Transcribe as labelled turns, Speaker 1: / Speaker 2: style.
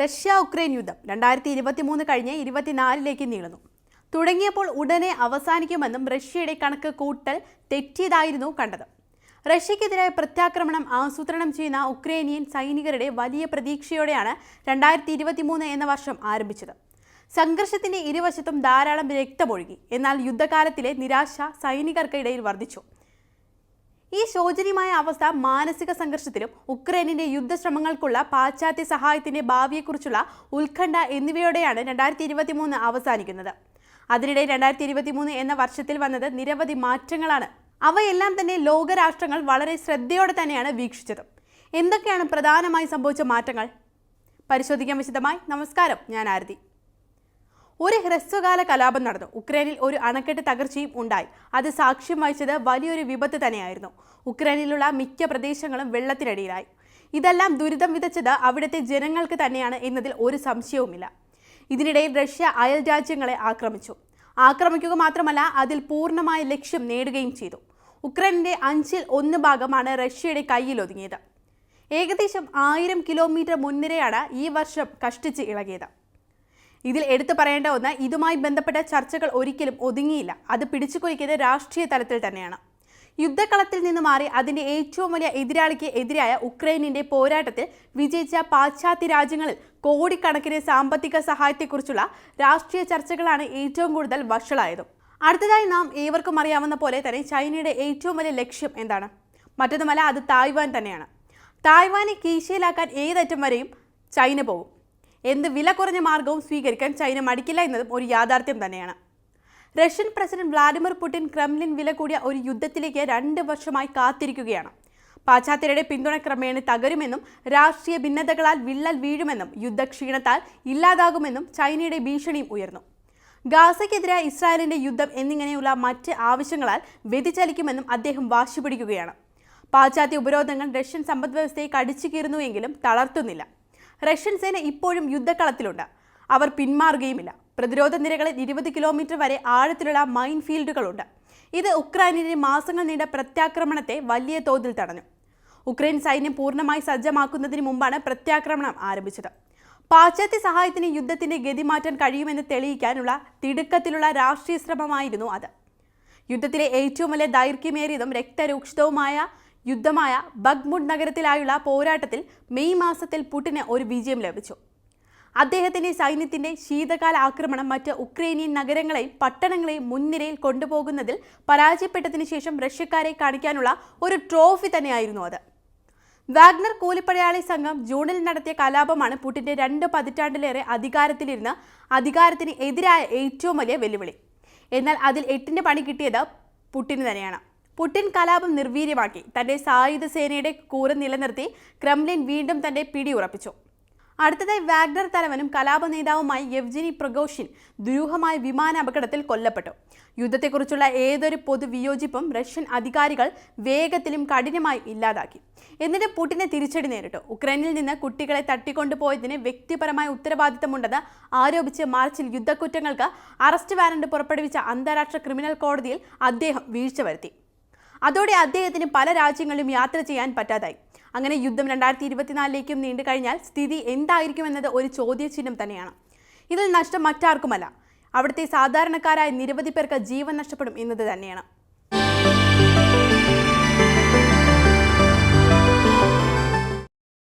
Speaker 1: Russia Ukraine യുദ്ധം രണ്ടായിരത്തി ഇരുപത്തി മൂന്ന് കഴിഞ്ഞ് ഇരുപത്തിനാലിലേക്ക് നീളുന്നു. തുടങ്ങിയപ്പോൾ ഉടനെ അവസാനിക്കുമെന്നും റഷ്യയുടെ കണക്ക് കൂട്ടൽ തെറ്റിയതായിരുന്നു കണ്ടത്. റഷ്യക്കെതിരായ പ്രത്യാക്രമണം ആസൂത്രണം ചെയ്യുന്ന ഉക്രൈനിയൻ സൈനികരുടെ വലിയ പ്രതീക്ഷയോടെയാണ് രണ്ടായിരത്തി ഇരുപത്തി മൂന്ന് എന്ന വർഷം ആരംഭിച്ചത്. സംഘർഷത്തിന്റെ ഇരുവശത്തും ധാരാളം രക്തമൊഴുകി. എന്നാൽ യുദ്ധകാലത്തിലെ നിരാശ സൈനികർക്കിടയിൽ വർദ്ധിച്ചു. ഈ ശോചനീയമായ അവസ്ഥ മാനസിക സംഘർഷത്തിലും ഉക്രൈനിന്റെ യുദ്ധശ്രമങ്ങൾക്കുള്ള പാശ്ചാത്യ സഹായത്തിന്റെ ഭാവിയെക്കുറിച്ചുള്ള ഉത്കണ്ഠ എന്നിവയോടെയാണ് രണ്ടായിരത്തി ഇരുപത്തി മൂന്ന് അവസാനിക്കുന്നത്. അതിനിടെ രണ്ടായിരത്തി ഇരുപത്തി മൂന്ന് എന്ന വർഷത്തിൽ വന്നത് നിരവധി മാറ്റങ്ങളാണ്. അവയെല്ലാം തന്നെ ലോകരാഷ്ട്രങ്ങൾ വളരെ ശ്രദ്ധയോടെ തന്നെയാണ് വീക്ഷിച്ചത്. എന്തൊക്കെയാണ് പ്രധാനമായി സംഭവിച്ച മാറ്റങ്ങൾ? പരിശോധിക്കാൻ വിശദമായി നമസ്കാരം. ഞാൻ ആരതി. ഒരു ഹ്രസ്വകാല കലാപം നടന്നു. ഉക്രൈനിൽ ഒരു അണക്കെട്ട് തകർച്ചയും ഉണ്ടായി. അത് സാക്ഷ്യം വഹിച്ചത് വലിയൊരു വിപത്ത് തന്നെയായിരുന്നു. ഉക്രൈനിലുള്ള മിക്ക പ്രദേശങ്ങളും വെള്ളത്തിനടിയിലായി. ഇതെല്ലാം ദുരിതം വിതച്ചത് അവിടുത്തെ ജനങ്ങൾക്ക് തന്നെയാണ് എന്നതിൽ ഒരു സംശയവുമില്ല. ഇതിനിടയിൽ റഷ്യ അയൽ രാജ്യങ്ങളെ ആക്രമിച്ചു. ആക്രമിക്കുക മാത്രമല്ല അതിൽ പൂർണമായ ലക്ഷ്യം നേടുകയും ചെയ്തു. ഉക്രൈനിന്റെ അഞ്ചിൽ ഒന്ന് ഭാഗമാണ് റഷ്യയുടെ കയ്യിൽ ഒതുങ്ങിയത്. ഏകദേശം ആയിരം കിലോമീറ്റർ മുൻനിരയാണ് ഈ വർഷം കഷ്ടിച്ച് ഇളകിയത്. ഇതിൽ എടുത്തു പറയേണ്ട ഒന്ന് ഇതുമായി ബന്ധപ്പെട്ട ചർച്ചകൾ ഒരിക്കലും ഒതുങ്ങിയില്ല. അത് പിടിച്ചുകൊയ്ക്കുന്നത് രാഷ്ട്രീയ തലത്തിൽ തന്നെയാണ്. യുദ്ധക്കളത്തിൽ നിന്ന് മാറി അതിന്റെ ഏറ്റവും വലിയ എതിരാളിക്ക് എതിരായ ഉക്രൈനിന്റെ പോരാട്ടത്തിൽ വിജയിച്ച പാശ്ചാത്യ രാജ്യങ്ങളിൽ കോടിക്കണക്കിന് സാമ്പത്തിക സഹായത്തെക്കുറിച്ചുള്ള രാഷ്ട്രീയ ചർച്ചകളാണ് ഏറ്റവും കൂടുതൽ വഷളായതും. അടുത്തതായി നാം ഏവർക്കും അറിയാവുന്ന പോലെ തന്നെ ചൈനയുടെ ഏറ്റവും വലിയ ലക്ഷ്യം എന്താണ്? മറ്റൊന്നുമല്ല അത് തായ്വാൻ തന്നെയാണ്. തായ്വാനെ കീശയിലാക്കാൻ ഏതറ്റം വരെയും ചൈന പോകും. എന്ത് വില കുറഞ്ഞ മാർഗവും സ്വീകരിക്കാൻ ചൈന മടിക്കില്ല എന്നതും ഒരു യാഥാർത്ഥ്യം തന്നെയാണ്. Russian president Vladimir Putin Kremlin വില കൂടിയ ഒരു യുദ്ധത്തിലേക്ക് രണ്ട് വർഷമായി കാത്തിരിക്കുകയാണ്. പാശ്ചാത്യരുടെ പിന്തുണ ക്രമേണ തകരുമെന്നും രാഷ്ട്രീയ ഭിന്നതകളാൽ വിള്ളൽ വീഴുമെന്നും യുദ്ധക്ഷീണത്താൽ ഇല്ലാതാകുമെന്നും ചൈനയുടെ ഭീഷണിയും ഉയർന്നു. ഗാസയ്ക്കെതിരായ ഇസ്രായേലിന്റെ യുദ്ധം എന്നിങ്ങനെയുള്ള മറ്റ് ആവശ്യങ്ങളാൽ വ്യതിചലിക്കുമെന്നും അദ്ദേഹം വാശിപിടിക്കുകയാണ്. പാശ്ചാത്യ ഉപരോധങ്ങൾ റഷ്യൻ സമ്പദ്വ്യവസ്ഥയെ കടിച്ചു കീറുന്നുവെങ്കിലും തളർത്തുന്നില്ല. റഷ്യൻ സേന ഇപ്പോഴും യുദ്ധക്കളത്തിലുണ്ട്. അവർ പിന്മാറുകയുമില്ല. പ്രതിരോധ നിരകളിൽ ഇരുപത് കിലോമീറ്റർ വരെ ആഴത്തിലുള്ള മൈൻ ഫീൽഡുകളുണ്ട്. ഇത് ഉക്രൈനിലെ മാസങ്ങൾ നീണ്ട പ്രത്യാക്രമണത്തെ വലിയ തോതിൽ തടഞ്ഞു. ഉക്രൈൻ സൈന്യം പൂർണമായി സജ്ജമാക്കുന്നതിന് മുമ്പാണ് പ്രത്യാക്രമണം ആരംഭിച്ചത്. പാശ്ചാത്യ സഹായത്തിന് യുദ്ധത്തിന്റെ ഗതി മാറ്റാൻ കഴിയുമെന്ന് തെളിയിക്കാനുള്ള തിടുക്കത്തിലുള്ള രാഷ്ട്രീയ ശ്രമമായിരുന്നു അത്. യുദ്ധത്തിലെ ഏറ്റവും വലിയ ദൈർഘ്യമേറിയതും രക്തരൂക്ഷിതവുമായ യുദ്ധമായ ബഗ്മുഡ് നഗരത്തിലായുള്ള പോരാട്ടത്തിൽ മെയ് മാസത്തിൽ പുടിന് ഒരു വിജയം ലഭിച്ചു. അദ്ദേഹത്തിന്റെ സൈന്യത്തിന്റെ ശീതകാല ആക്രമണം മറ്റ് ഉക്രൈനിയൻ നഗരങ്ങളെയും പട്ടണങ്ങളെയും മുൻനിരയിൽ കൊണ്ടുപോകുന്നതിൽ പരാജയപ്പെട്ടതിന് ശേഷം റഷ്യക്കാരെ കാണിക്കാനുള്ള ഒരു ട്രോഫി തന്നെയായിരുന്നു അത്. വാഗ്നർ കൂലിപ്പടയാളി സംഘം ജൂണിൽ നടത്തിയ കലാപമാണ് പുടിന്റെ രണ്ട് പതിറ്റാണ്ടിലേറെ അധികാരത്തിലിരുന്ന് അധികാരത്തിന് എതിരായ ഏറ്റവും വലിയ വെല്ലുവിളി. എന്നാൽ അതിൽ എട്ടിന്റെ പണി കിട്ടിയത് പുട്ടിന് തന്നെയാണ്. പുടിൻ കലാപം നിർവീര്യമാക്കി. തന്റെ സായുധ സേനയുടെ കൂറ് നിലനിർത്തി ക്രെംലിൻ വീണ്ടും തന്റെ പിടി ഉറപ്പിച്ചു. അടുത്തതായി വാഗ്നർ തലവനും കലാപ നേതാവുമായി യെവ്ജിനി പ്രഗോഷിൻ ദുരൂഹമായ വിമാന അപകടത്തിൽ കൊല്ലപ്പെട്ടു. യുദ്ധത്തെക്കുറിച്ചുള്ള ഏതൊരു പൊതുവിയോജിപ്പും റഷ്യൻ അധികാരികൾ വേഗത്തിലും കഠിനമായി ഇല്ലാതാക്കി. എന്നിട്ട് പുടിനെ തിരിച്ചടി നേരിട്ടു. ഉക്രൈനിൽ നിന്ന് കുട്ടികളെ തട്ടിക്കൊണ്ടുപോയതിന് വ്യക്തിപരമായ ഉത്തരവാദിത്തമുണ്ടെന്ന് ആരോപിച്ച് മാർച്ചിൽ യുദ്ധക്കുറ്റങ്ങൾക്ക് അറസ്റ്റ് വാറണ്ട് പുറപ്പെടുവിച്ച അന്താരാഷ്ട്ര ക്രിമിനൽ കോടതിയിൽ അദ്ദേഹം വീഴ്ച വരുത്തി. അതോടെ അദ്ദേഹത്തിന് പല രാജ്യങ്ങളിലും യാത്ര ചെയ്യാൻ പറ്റാതായി. അങ്ങനെ യുദ്ധം രണ്ടായിരത്തി ഇരുപത്തിനാലിലേക്കും നീണ്ടു കഴിഞ്ഞാൽ സ്ഥിതി എന്തായിരിക്കുമെന്നത് ഒരു ചോദ്യചിഹ്നം തന്നെയാണ്. ഇതിൽ നഷ്ടം മറ്റാർക്കുമല്ല. അവിടുത്തെ സാധാരണക്കാരായ നിരവധി പേർക്ക് ജീവൻ നഷ്ടപ്പെടും എന്നത് തന്നെയാണ്.